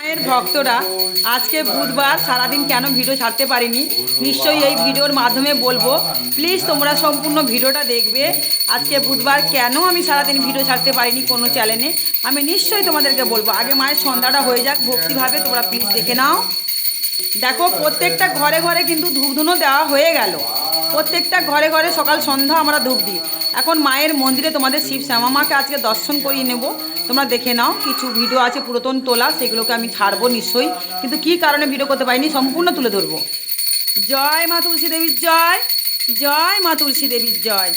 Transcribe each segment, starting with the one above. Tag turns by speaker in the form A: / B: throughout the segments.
A: মায়ের ভক্তরা, আজকে বুধবার সারাদিন কেন ভিডিও ছাড়তে পারিনি? নিশ্চয়ই এই ভিডিওর মাধ্যমে বলব প্লিজ তোমরা সম্পূর্ণ ভিডিওটা দেখবে। আজকে বুধবার কেন আমি সারাদিন ভিডিও ছাড়তে পারিনি কোনো চ্যানেলে আমি নিশ্চয়ই তোমাদেরকে বলব, আগে মায়ের সন্ধ্যাটা হয়ে যাক, ভক্তিভাবে তোমরা প্লিজ দেখে নাও। দেখো, প্রত্যেকটা ঘরে ঘরে কিন্তু ধূপধুনো দেওয়া হয়ে গেল। প্রত্যেকটা ঘরে ঘরে সকাল সন্ধ্যা আমরা ধূপ দিই। এখন মায়ের মন্দিরে তোমাদের শিব শ্যামা মাকে আজকে দর্শন করিয়ে নেব। তোমরা দেখে নাও, কিছু ভিডিও আছে পুরাতন তোলা, সেগুলোকে আমি ছাড়বো নিশ্চয়ই। কিন্তু কি কারণে ভিডিও করতে পারিনি, সম্পূর্ণ তুলে ধরবো। জয় মা তুলসী দেবীর জয় জয় মা তুলসী দেবীর জয়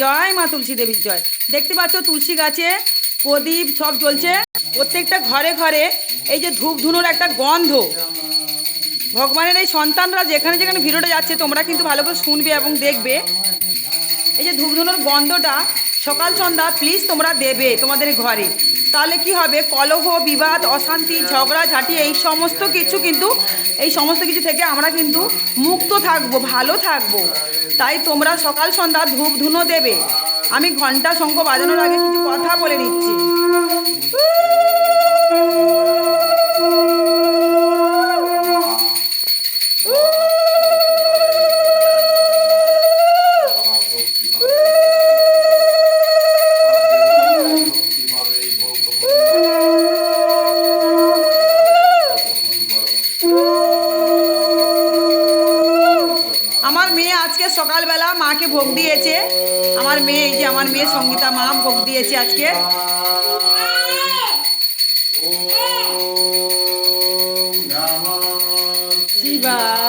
A: জয় মা তুলসী দেবীর জয়। দেখতে পাচ্ছ তুলসী গাছে প্রদীপ সব জ্বলছে। প্রত্যেকটা ঘরে ঘরে এই যে ধূপ ধুনোর একটা গন্ধ ভগবানের এই সন্তানরা যেখানে যেখানে ভিডিওটা যাচ্ছে, তোমরা কিন্তু ভালো করে শুনবে এবং দেখবে। এই যে ধূপধুনোর গন্ধটা সকাল সন্ধ্যা প্লিজ তোমরা দেবে তোমাদের ঘরে। তাহলে কি হবে? কলহ, বিবাদ, অশান্তি, ঝগড়া, ঝাঁটি, এই সমস্ত কিছু কিন্তু, এই সমস্ত কিছু থেকে আমরা কিন্তু মুক্ত থাকব, ভালো থাকব। তাই তোমরা সকাল সন্ধ্যা ধূপ ধুনো দেবে। আমি ঘণ্টা শঙ্খ বাজানোর আগে কিছু কথা বলে নিচ্ছি। সকালবেলা মাকে ভোগ দিয়েছে আমার মেয়ে এই যে আমার মেয়ে সঙ্গীতা মা ভোগ দিয়েছে আজকে শিবায়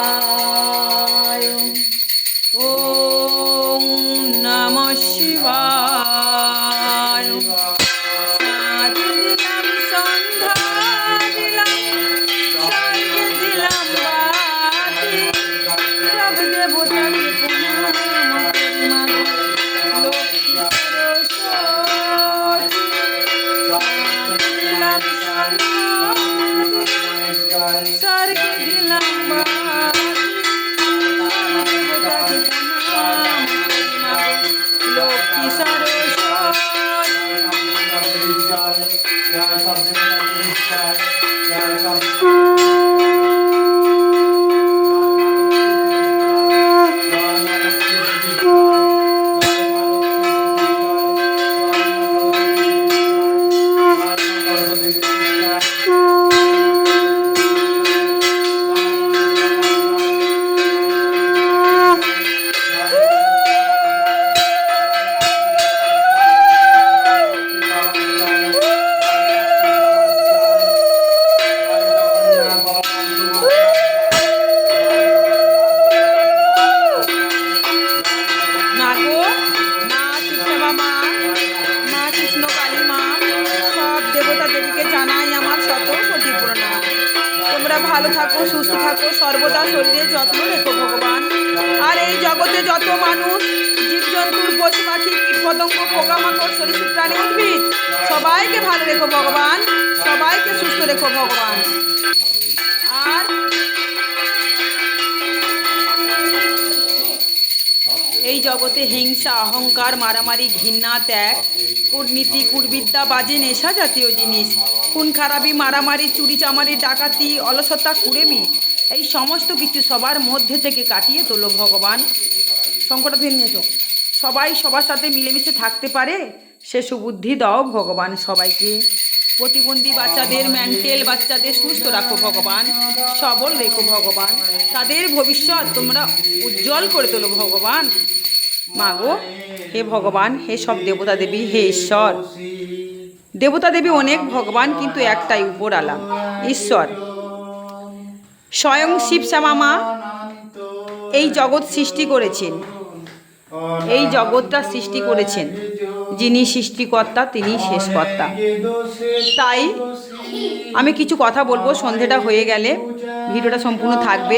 A: সর্বদা শরীরে যত্ন রেখো ভগবান। আর এই জগতে যত মানুষ জীবজন্তুর পশু পাখি কীট পতঙ্গ পোকামাকড়, সরীসৃপ, প্রাণী, উদ্ভিদ, সবাইকে ভালো রেখো ভগবান। সবাইকে সুস্থ রেখো ভগবান। আর এই জগতে হিংসা, অহংকার, মারামারি, ঘৃণা, ত্যাগ, কূটনীতি কুটবিদ্যা বাজে নেশা জাতীয় জিনিস, খুন, খারাপি, মারামারি, চুরি, চামারি, ডাকাতি, অলসতা, কুড়েমি এই সমস্ত কিছু সবার মধ্যে থেকে কাটিয়ে তোলো ভগবান। সংকটা ধরে নিয়েছো সবাই সবার সাথে মিলেমিশে থাকতে পারে, সে সুবুদ্ধি দাও ভগবান সবাইকে। প্রতিবন্ধী বাচ্চাদের মেন্টাল বাচ্চাদের সুস্থ রাখো ভগবান, সবল রেখো ভগবান। তাদের ভবিষ্যৎ তোমরা উজ্জ্বল করে তোলো ভগবান। মাগো হে ভগবান, হে সব দেবতা দেবী, হে ঈশ্বর। দেবতা দেবী অনেক ভগবান, কিন্তু একটাই উপর আলাম ঈশ্বর। স্বয়ং শিব শ্যামা মা এই জগৎ সৃষ্টি করেছেন। এই জগৎটা সৃষ্টি করেছেন। যিনি সৃষ্টিকর্তা তিনি শেষকর্তা। তাই আমি কিছু কথা বলব, সন্ধেটা হয়ে গেলে ভিডিওটা সম্পূর্ণ থাকবে।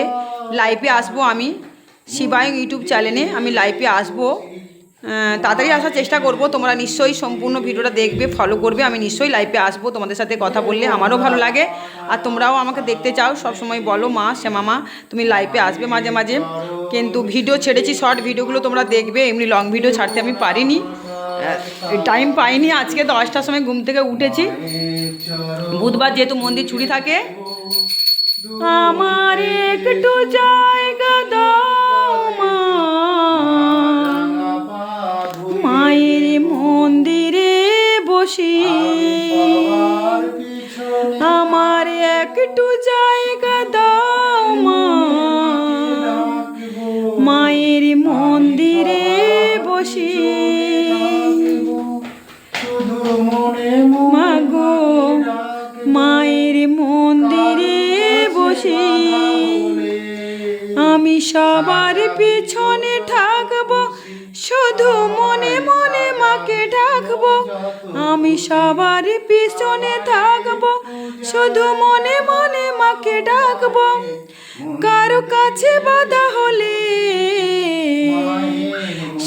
A: লাইভে আসব আমি। শিবায়ং ইউটিউব চ্যানেলে আমি লাইভে আসব। তাড়াতাড়ি আসার চেষ্টা করব। তোমরা নিশ্চয়ই সম্পূর্ণ ভিডিওটা দেখবে ফলো করবে। আমি নিশ্চয়ই লাইভে আসব তোমাদের সাথে কথা বললে, আমারও ভালো লাগে। আর তোমরাও আমাকে দেখতে চাও সব সময় বলো মা শ্যামা মা তুমি লাইভে আসবে মাঝে মাঝে। কিন্তু ভিডিও ছেড়েছি শর্ট ভিডিওগুলো তোমরা দেখবে, এমনি লং ভিডিও ছাড়তে আমি পারিনি। টাইম পাইনি, আজকে দশটার সময় ঘুম থেকে উঠেছি। বুধবার যেহেতু মন্দির ছুটি থাকে, আমার একটু জায়গা দাও মা। বসি আমার একটু জায়গা দাও মায়ের মন্দিরে বসি। মাগো মায়ের মন্দিরে বসি। আমি সবার পিছনে থাকব শুধু মনে মনে মাকে ডাকবো, আমি সবার পিছনে থাকব। শুধু মনে মনে মাকে ডাকবো, কারও কাছে বাধা হলে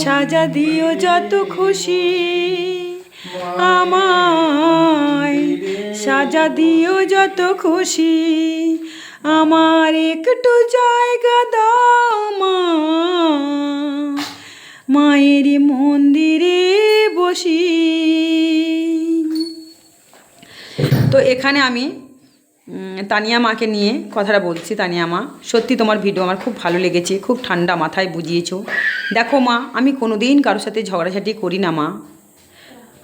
A: সাজা দিও যত খুশি। আমায় সাজা দিও যত খুশি। আমার একটু জায়গা দাও মা। মায়ের মন্দিরে বসি। তো এখানে আমি তানিয়া মাকে নিয়ে কথাটা বলছি, তানিয়া মা। সত্যি তোমার ভিডিও আমার খুব ভালো লেগেছে, খুব ঠান্ডা মাথায় বুঝিয়েছ। দেখো মা, আমি কোনো দিন কারোর সাথে ঝগড়াঝাটি করি না মা।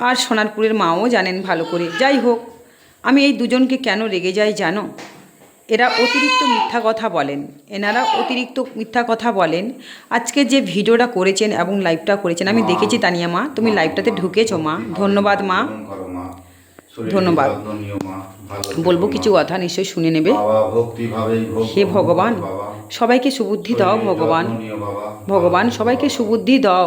A: আর সোনারপুরের মাও জানেন ভালো করে। যাই হোক, আমি এই দুজনকে কেন রেগে যাই জানো? এরা অতিরিক্ত মিথ্যা কথা বলেন। এনারা অতিরিক্ত মিথ্যা কথা বলেন। আজকে যে ভিডিওটা করেছেন এবং লাইভটা করেছেন আমি দেখেছি তানিয়া মা তুমি লাইভটাতে ঢুকেছো মা। ধন্যবাদ মা। ধন্যবাদ। বলব কিছু কথা নিশ্চয়ই শুনে নেবে। হে ভগবান। সবাইকে সুবুদ্ধি দাও ভগবান। ভগবান সবাইকে সুবুদ্ধি দাও।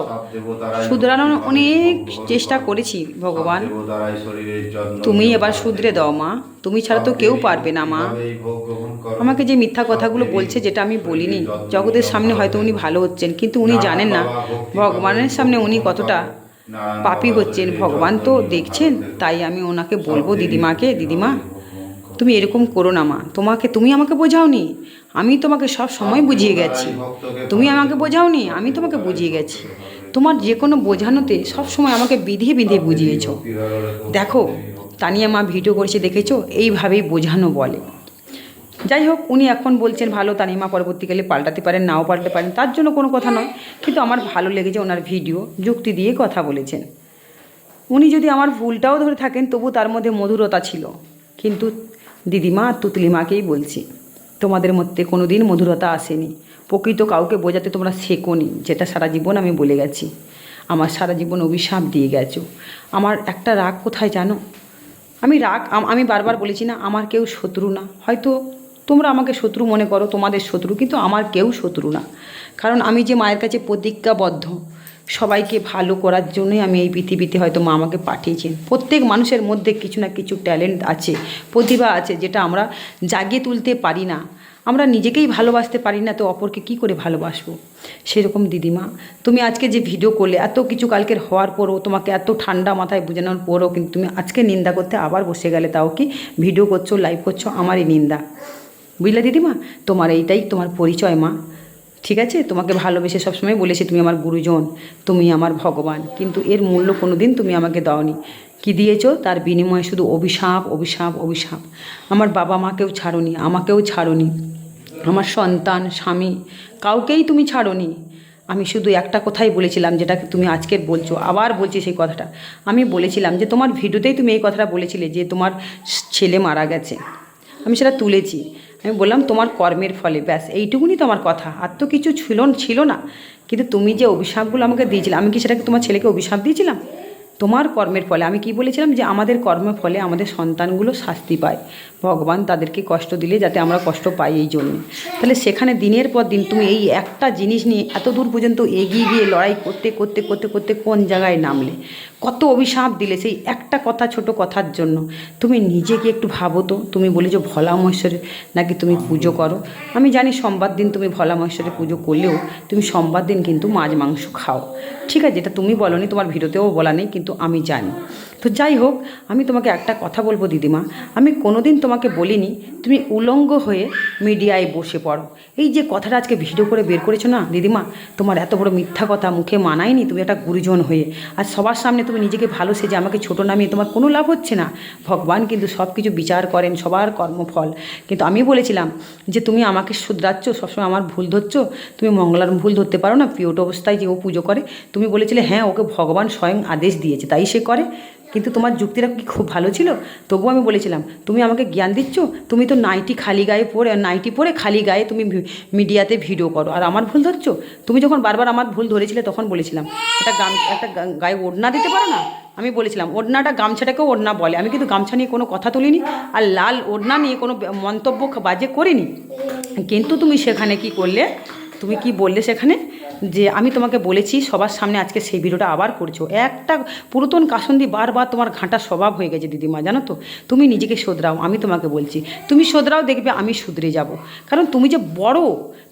A: শুধরানোর অনেক চেষ্টা করেছি ভগবান। তুমি এবার। শুধরে দাও মা। তুমি ছাড়া তো কেউ পারবে না মা। আমাকে যে মিথ্যা কথাগুলো বলছে যেটা আমি বলিনি। জগতের সামনে হয়তো উনি ভালো হচ্ছেন কিন্তু উনি জানেন না। ভগবানের সামনে উনি কতটা পাপি হচ্ছেন। ভগবান তো দেখছেন তাই আমি ওনাকে বলব দিদিমাকে দিদিমা তুমি এরকম করো না মা। তোমাকে তুমি আমাকে বোঝাওনি? আমি তোমাকে সব সময় বুঝিয়ে গেছি। তুমি আমাকে বোঝাওনি আমি তোমাকে বুঝিয়ে গেছি। তোমার যে কোনো বোঝানোতে সব সময় আমাকে বিধিয়ে বিধিয়ে বুঝিয়েছ। দেখো তানিয়া মা ভিডিও করেছে দেখেছ? এইভাবেই বোঝানো বলে। যাই হোক উনি এখন বলছেন ভালো তানিমা পরবর্তীকালে পাল্টাতে পারেন নাও পাল্টাতে পারেন। তার জন্য কোনো কথা নয় কিন্তু আমার ভালো লেগেছে ওনার ভিডিও যুক্তি দিয়ে কথা বলেছেন। উনি যদি আমার ভুলটাও ধরে থাকেন তবু তার মধ্যে মধুরতা ছিল। কিন্তু দিদিমা আর তুতলি মাকেই বলছি। তোমাদের মধ্যে কোনো দিন মধুরতা আসেনি। প্রকৃত কাউকে বোঝাতে তোমরা শেখোনি, যেটা সারা জীবন আমি বলে গেছি। আমার সারা জীবন অভিশাপ দিয়ে গেছো। আমার একটা রাগ কোথায় জানো? আমি রাগ আমি বারবার বলেছি না, আমার কেউ শত্রু না। হয়তো তোমরা আমাকে শত্রু মনে করো, তোমাদের শত্রু, কিন্তু আমার কেউ শত্রু না। কারণ আমি যে মায়ের কাছে প্রতিজ্ঞাবদ্ধ সবাইকে ভালো করার জন্যই আমি এই পৃথিবীতে হয়তো মা আমাকে পাঠিয়েছেন। প্রত্যেক মানুষের মধ্যে কিছু না কিছু ট্যালেন্ট আছে, প্রতিভা আছে যেটা আমরা জাগিয়ে তুলতে পারি না। আমরা নিজেকেই ভালোবাসতে পারি না, তো অপরকে কি করে ভালোবাসবো? সেরকম দিদিমা, তুমি আজকে যে ভিডিও করলে, এত কিছু কালকের হওয়ার পরও তোমাকে এত ঠান্ডা মাথায় বোঝানোর পরও কিন্তু তুমি আজকে নিন্দা করতে আবার বসে গেলে, তাও কি ভিডিও করছ লাইভ করছ, আমারই নিন্দা। বুঝলে দিদিমা? তোমার এইটাই তোমার পরিচয় মা। ঠিক আছে? তোমাকে ভালোবেসে সবসময় বলেছি তুমি আমার গুরুজন, তুমি আমার ভগবান, কিন্তু এর মূল্য কোনো দিন তুমি আমাকে দাওনি। কি দিয়েছ? তার বিনিময়ে শুধু অভিশাপ অভিশাপ অভিশাপ। আমার বাবা মাকেও ছাড়োনি, আমাকেও ছাড়োনি। আমার সন্তান, স্বামী, কাউকেই তুমি ছাড়োনি। আমি শুধু একটা কথাই বলেছিলাম, যেটা তুমি আজকে বলছো, আবার বলছি সেই কথাটা। আমি বলেছিলাম যে তোমার ভিডিওতেই তুমি এই কথাটা বলেছিলে যে তোমার ছেলে মারা গেছে। আমি সেটা তুলেছি। আমি বললাম, তোমার কর্মের ফলে। ব্যাস, এইটুকুনি তোমার কথা। আর তো কিছু ছিল ছিল না। কিন্তু তুমি যে অভিশাপগুলো আমাকে দিয়েছিলে, আমি কি সেটাকে তোমার ছেলেকে অভিশাপ দিয়েছিলাম? তোমার কর্মের ফলে। আমি কি বলেছিলাম যে, আমাদের কর্মের ফলে আমাদের সন্তানগুলো শাস্তি পায়। ভগবান তাদেরকে কষ্ট দিলে যাতে আমরা কষ্ট পাই এই জন্য। তাহলে সেখানে দিনের পর দিন তুমি এই একটা জিনিস নিয়ে এত দূর পর্যন্ত এগিয়ে গিয়ে লড়াই করতে করতে করতে করতে কোন জায়গায় নামলে? কত অভিশাপ দিলে সেই একটা কথা, ছোট কথার জন্য। তুমি নিজেকে একটু ভাবো তো। তুমি বলে যে, ভোলা মহেশ্বরের নাকি তুমি পুজো করো? আমি জানি সোমবার দিন তুমি ভোলা মহেশ্বরের পুজো করলেও তুমি সোমবার দিন কিন্তু মাছ, মাংস খাও। ঠিক আছে এটা তুমি বলনি, তোমার ভিডিওতেও বলা নেই, কিন্তু কিন্তু আমি জানি। তো যাই হোক, আমি তোমাকে একটা কথা বলব দিদিমা। আমি কোনোদিন তোমাকে বলিনি, তুমি উলঙ্গ হয়ে মিডিয়ায় বসে পড়ো। এই যে কথাটা আজকে ভিডিও করে বের করেছ না, দিদিমা, তোমার এত বড় মিথ্যা কথা মুখে মানায়নি তুমি একটা গুরুজন হয়ে। আর সবার সামনে তুমি নিজেকে ভালো সেজে আমাকে ছোটো নামিয়ে তোমার কোনো লাভ হচ্ছে না। ভগবান কিন্তু সব কিছু বিচার করেন, সবার কর্মফল। কিন্তু আমি বলেছিলাম যে তুমি আমাকে শুধরাচ্ছ, সবসময় আমার ভুল ধরছো, তুমি মঙ্গলার ভুল ধরতে পারো না, পিওট অবস্থায় যে ও পুজো করে, তুমি বলেছিলে হ্যাঁ ওকে ভগবান স্বয়ং আদেশ দিয়েছে, তাই সে করে। কিন্তু তোমার যুক্তিটা কি খুব ভালো ছিল? তবুও আমি বলেছিলাম, তুমি আমাকে জ্ঞান দিচ্ছ? তুমি তো নাইটি খালি গায়ে পরে, নাইটি পরে খালি গায়ে তুমি মিডিয়াতে ভিডিও করো। আর আমার ভুল ধরছো? তুমি যখন বারবার আমার ভুল ধরেছিলে তখন বলেছিলাম, একটা গাম, একটা গায়ে ওড়না দিতে পারো না? আমি বলেছিলাম, ওড়নাটা গামছাটাকেও ওড়না বলে। আমি কিন্তু গামছা নিয়ে কোনো কথা তুলিনি আর লাল ওড়না নিয়ে কোনো মন্তব্য বাজে করিনি। কিন্তু তুমি সেখানে কি করলে? তুমি কি বললে সেখানে? যে আমি তোমাকে বলেছি, সবার সামনে আজকে সেই ভিডিওটা আবার করছ। একটা পুরাতন কাসন্দি বারবার তোমার ঘাঁটা স্বভাব হয়ে গেছে, দিদিমা, জানো তো? তুমি নিজেকে শোধরাও, আমি তোমাকে বলছি। তুমি শোধরাও, দেখবে আমি শুধরে যাব। কারণ তুমি যে বড়,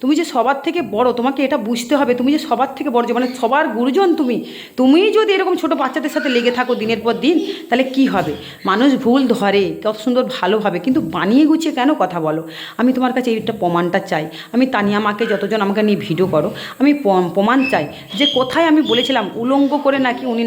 A: তুমি যে সবার থেকে বড়, তোমাকে এটা বুঝতে হবে, তুমি যে সবার থেকে বড় যে মানে সবার গুরুজন তুমি। তুমি যদি এরকম ছোট বাচ্চাদের সাথে লেগে থাকো দিনের পর দিন, তাহলে কি হবে? মানুষ ভুল ধরে কত সুন্দর ভালোভাবে, কিন্তু বানিয়ে গুছিয়ে কেন কথা বলো? আমি তোমার কাছে এইটা প্রমাণটা চাই। আমি তানিয়া মাকে যতজন আমাকে নিয়ে ভিডিও করো, আমি প্রমাণ চাই। যে কোথায় আমি বলেছিলাম উলঙ্গ করে নাকি উনি